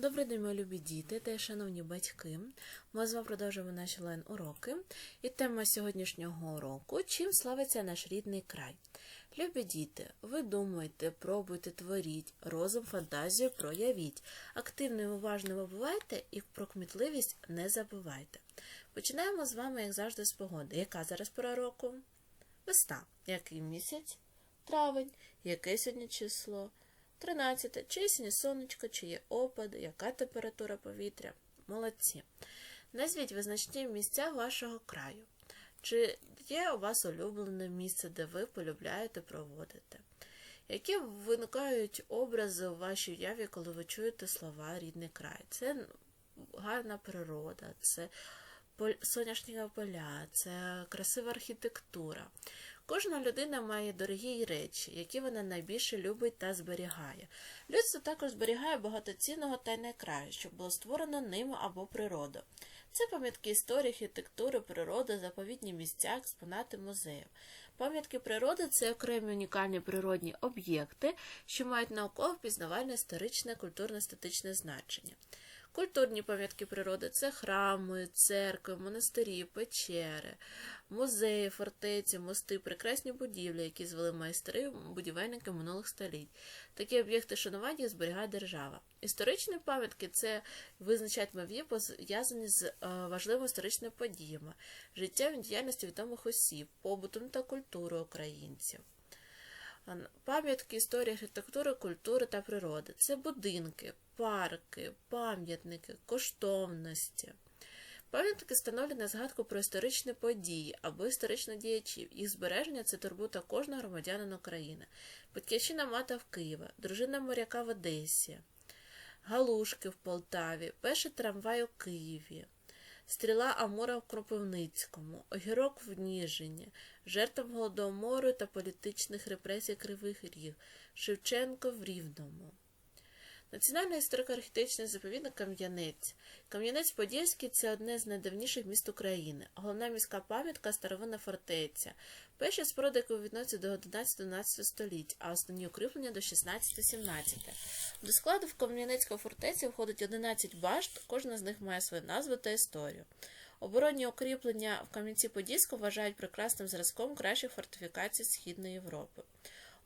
Добрий день, мої любі діти та шановні батьки. Ми з вами продовжуємо наші лайн уроки. І тема сьогоднішнього уроку чим славиться наш рідний край. Любі діти, ви думайте, пробуйте, творіть, розум, фантазію проявіть. Активно і уважними бувайте і про кмітливість не забувайте. Починаємо з вами, як завжди, з погоди. Яка зараз пора року? Весна. Який місяць? Травень. Яке сьогодні число? 13. Чи є сонечко, чи є опади, яка температура повітря? Молодці. Назвіть визначні місця вашого краю. Чи є у вас улюблене місце, де ви полюбляєте проводити? Які виникають образи у вашій уяві, коли ви чуєте слова рідний край? Це гарна природа, це соняшні поля, це красива архітектура. Кожна людина має дорогі речі, які вона найбільше любить та зберігає. Людство також зберігає багатоцінного та й найкраще, що було створено ним або природою. Це пам'ятки історії, архітектури, природи, заповідні місця, експонати музеїв. Пам'ятки природи це окремі унікальні природні об'єкти, що мають науково пізнавальне, історичне, культурно-естетичне значення. Культурні пам'ятки природи це храми, церкви, монастирі, печери, музеї, фортеці, мости, прекрасні будівлі, які звели майстри, будівельники минулих століть. Такі об'єкти шанування зберігає держава. Історичні пам'ятки це визначають мові, пов'язані з е, важливими історичними подіями, життям і діяльністю відомих осіб, побутом та культурою українців. Пам'ятки історії архітектури, культури та природи. Це будинки, парки, пам'ятники, коштовності. Пам'ятники встановлені на згадку про історичні події або історичних діячів. Їх збереження це турбота кожного громадянина України. Батьківщина мата в Києві, дружина моряка в Одесі, Галушки в Полтаві, перший трамвай у Києві. Стріла Амура в Кропивницькому, Огірок в Ніжині, жертвам голодомору та політичних репресій Кривих Ріг, Шевченко в Рівному. Національний історико-архітектурний заповідник Кам'янець. Кам'янець-Подільський це одне з найдавніших міст України, головна міська пам'ятка старовинна фортеця. Перші споруди, які відносяться до 11-12 століть, а основні укріплення до 16-17. До складу в Кам'янецької фортеці входить 11 башт, кожна з них має свою назву та історію. Оборонні укріплення в Кам'янці-Подільську вважають прекрасним зразком кращих фортифікацій Східної Європи.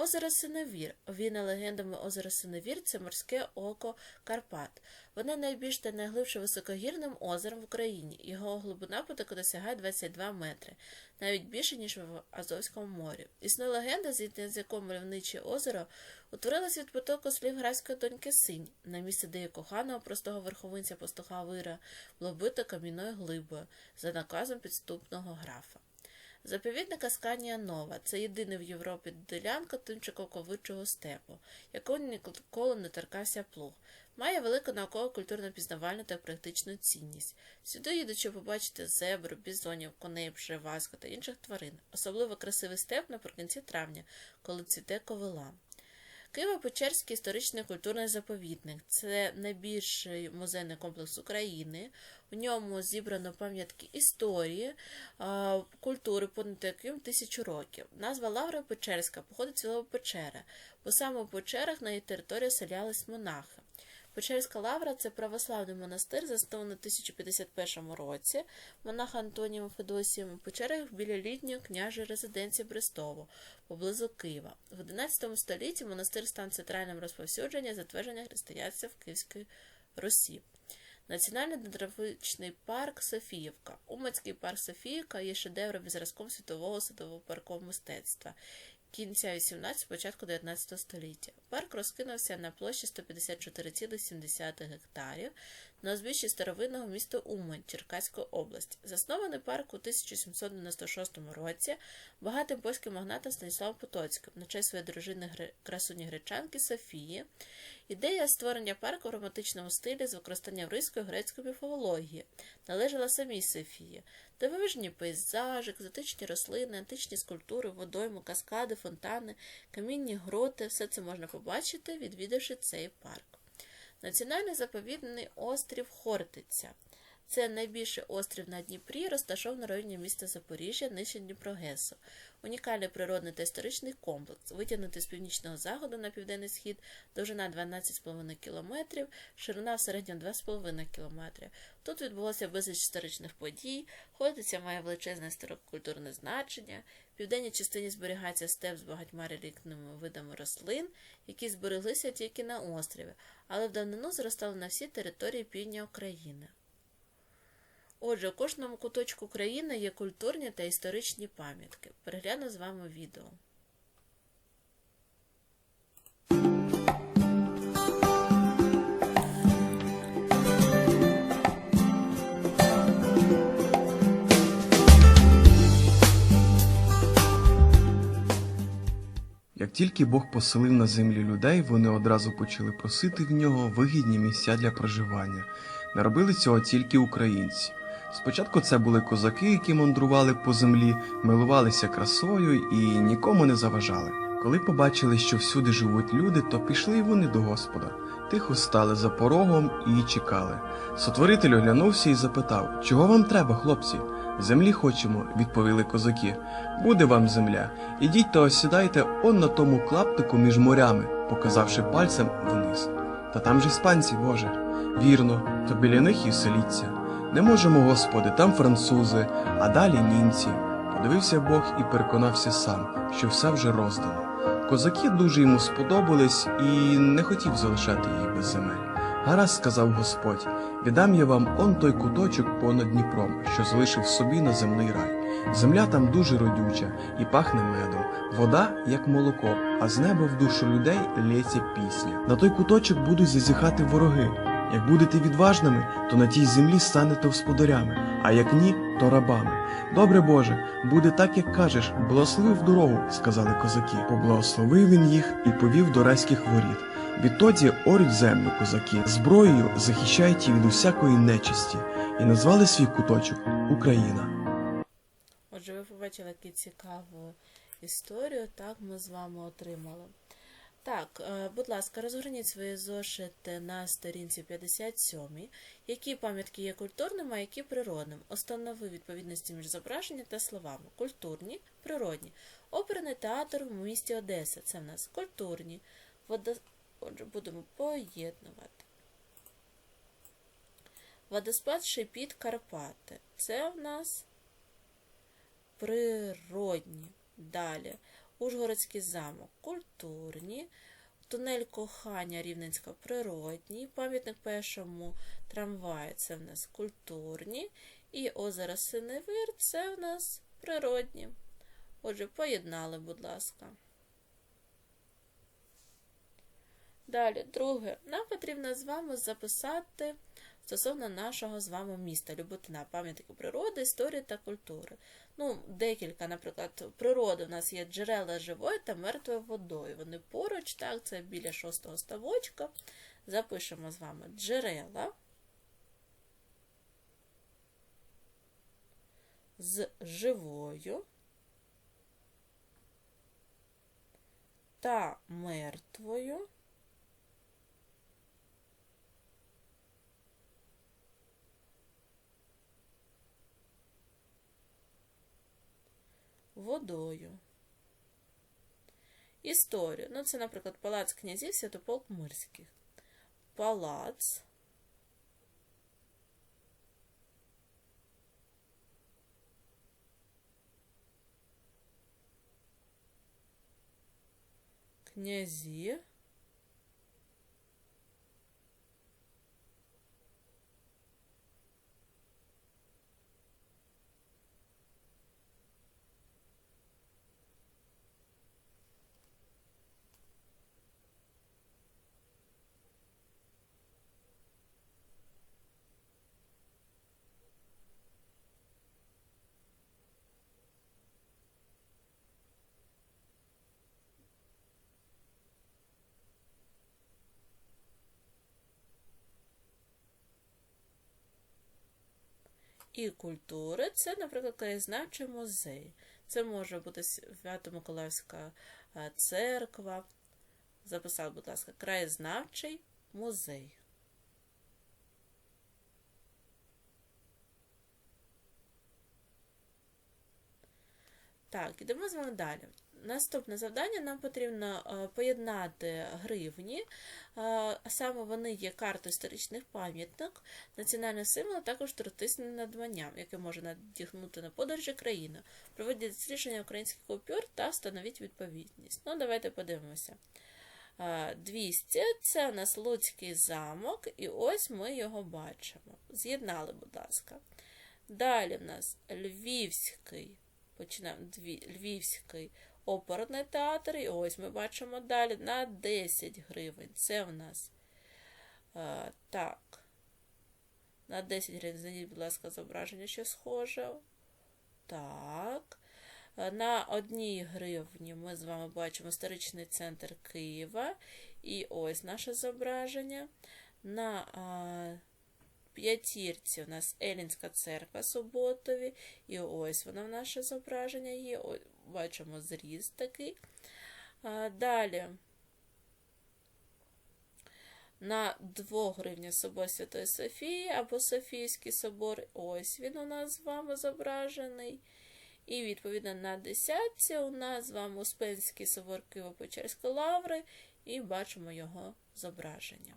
Озеро Синевір. Війна легендами озеро Синевір це морське око Карпат. Воно найбільш та найглибше високогірним озером в Україні. Його глибина потоку досягає 22 метри, навіть більше, ніж в Азовському морі. Існує легенда, згідно з якою мальовниче озеро утворилось від потоку слів грацької доньки Синь, на місце де її коханого простого верховинця пастуха Вира було бито кам'яною глибою за наказом підступного графа. Заповідник Асканія Нова це єдина в Європі ділянка тимчиковковичого степу, якого ніколи не торкався плуг. Має велику науково культурно пізнавальну та практичну цінність. Сюди їдучи побачити зебру, бізонів, коней, пшеваську та інших тварин, особливо красивий степ наприкінці травня, коли цвіте ковила. Києво-Печерський історичний культурний заповідник це найбільший музейний комплекс України. У ньому зібрано пам'ятки історії, культури, понад яким тисячу років. Назва Лавра Печерська походить від слова Печера, бо саме у печерах на її території селялись монахи. Печерська лавра це православний монастир, заснований у 1051 році монаха Антонієм Федосієм у печерах біля літньої княжої резиденції Брестову, поблизу Києва. В XI столітті монастир став центральним розповсюдження затвердження християнства в Київській Русі. Національний дендровичний парк Софіївка. Умацький парк Софіївка є шедевром зразком світового садово-паркового мистецтва кінця 18 початку 19 століття. Парк розкинувся на площі 154,7 гектарів на узбіччі старовинного міста Умань Черкаської області. Заснований парк у 1796 році багатим польським магнатом Станіславом Потоцьким на честь своєї дружини красуні гречанки Софії. Ідея створення парку в романтичному стилі з використанням ризької грецької міфології належала самій Софії. Дивовижні пейзажі, екзотичні рослини, античні скульптури, водойми, каскади, фонтани, камінні гроти все це можна побачити, відвідавши цей парк. Національний заповідний острів Хортиця. Це найбільший острів на Дніпрі, розташований в районі міста Запоріжжя, нижче Дніпрогесу. Унікальний природний та історичний комплекс, витягнутий з північного заходу на південний схід, довжина 12,5 км, ширина в середньому 2,5 км. Тут відбулося безліч історичних подій, Ходиця має величезне історико-культурне значення. В південній частині зберігається степ з багатьма реліктними видами рослин, які збереглися тільки на острові, але в давнину зростали на всій території півдня України. Отже, у кожному куточку країни є культурні та історичні пам'ятки. Перегляну з вами відео. Як тільки Бог поселив на землі людей, вони одразу почали просити в нього вигідні місця для проживання. Не робили цього тільки українці. Спочатку це були козаки, які мандрували по землі, милувалися красою і нікому не заважали. Коли побачили, що всюди живуть люди, то пішли й вони до Господа. Тихо стали за порогом і чекали. Сотворитель оглянувся і запитав: Чого вам треба, хлопці? Землі хочемо, відповіли козаки. Буде вам земля. Ідіть та осідайте он на тому клаптику між морями, показавши пальцем вниз. Та там же іспанці, Боже. Вірно, то біля них і селіться. Не можемо, Господи, там французи, а далі німці. Подивився Бог і переконався сам, що все вже роздано. Козаки дуже йому сподобались і не хотів залишати їх без земель. Гаразд, сказав Господь, віддам я вам он той куточок понад Дніпром, що залишив собі на земний рай. Земля там дуже родюча і пахне медом, вода, як молоко, а з неба в душу людей лється пісня. На той куточок будуть зазіхати вороги. Як будете відважними, то на тій землі станете господарями, а як ні, то рабами. Добре Боже, буде так, як кажеш, благословив дорогу, сказали козаки. Поблагословив він їх і повів до райських воріт. Відтоді орють землю козаки, зброєю захищають її від усякої нечисті, і назвали свій куточок Україна. Отже, ви побачили, яку цікаву історію, так ми з вами отримали. Так, е, будь ласка, розгорніть свої зошити на сторінці 57. Які пам'ятки є культурними, а які природними? Установи відповідності між зображенням та словами. Культурні, природні. Оперний театр в місті Одеса. Це в нас культурні. Водо... Отже, будемо поєднувати. Водоспад Шепіт Карпати. Це в нас природні. Далі. Ужгородський замок культурні, тунель кохання Рівненська природній, пам'ятник першому трамваю це в нас культурні, і озеро Синевир це в нас природні. Отже, поєднали, будь ласка. Далі, друге, нам потрібно з вами записати стосовно нашого з вами міста, Люботина, пам'ятки природи, історії та культури. Ну, декілька, наприклад, природи у нас є джерела живої та мертвою водою. Вони поруч, так, це біля шостого ставочка. Запишемо з вами джерела з живою та мертвою. водою. Історію. Ну, це, наприклад, палац князів Святополк Мирських. Палац. Князів. і культури це, наприклад, краєзнавчий музей. Це може бути Свято-Миколаївська е, церква. Записав, будь ласка, краєзнавчий музей. Так, ідемо з вами далі. Наступне завдання нам потрібно е, поєднати гривні, е, а саме вони є картою історичних пам'яток, національних символів, а також туристичним надбанням, яке може надіхнути на подорожі країни. Проведіть дослідження українських купюр та встановіть відповідність. Ну, давайте подивимося. Е, 200 це у нас Луцький замок, і ось ми його бачимо. З'єднали, будь ласка. Далі в нас Львівський, починаємо Львівський оперний театр, і ось ми бачимо далі на 10 гривень. Це в нас е, так. На 10 гривень, зайдіть, будь ласка, зображення, що схоже. Так. Е, На одній гривні ми з вами бачимо історичний центр Києва. І ось наше зображення. На а, п'ятірці у нас Елінська церква Суботові. І ось воно в наше зображення є. Ось, бачимо зріз такий. А, далі. На 2 гривні собор Святої Софії або Софійський собор. Ось він у нас з вами зображений. І відповідно на десятці у нас з вами Успенський собор Києво-Печерської лаври, і бачимо його зображення.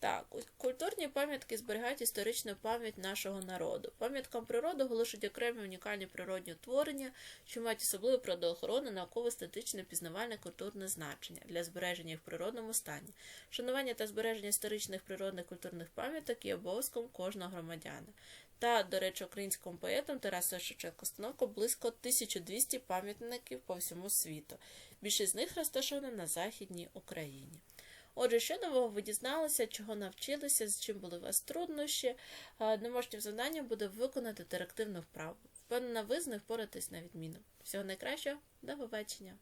Так, культурні пам'ятки зберігають історичну пам'ять нашого народу. Пам'яткам природи оголошують окремі унікальні природні утворення, що мають особливе природоохоронне, наукове, естетичне, пізнавальне, культурне значення для збереження їх в природному стані. Шанування та збереження історичних природних культурних пам'яток є обов'язком кожного громадяна. Та, до речі, українському поетам Тарасу Шевченко встановко близько 1200 пам'ятників по всьому світу. Більшість з них розташована на Західній Україні. Отже, що нового ви дізналися, чого навчилися, з чим були у вас труднощі. Е, завданням завдання буде виконати директивну вправу. Впевнена, ви з них впоратись на відміну. Всього найкращого, до побачення!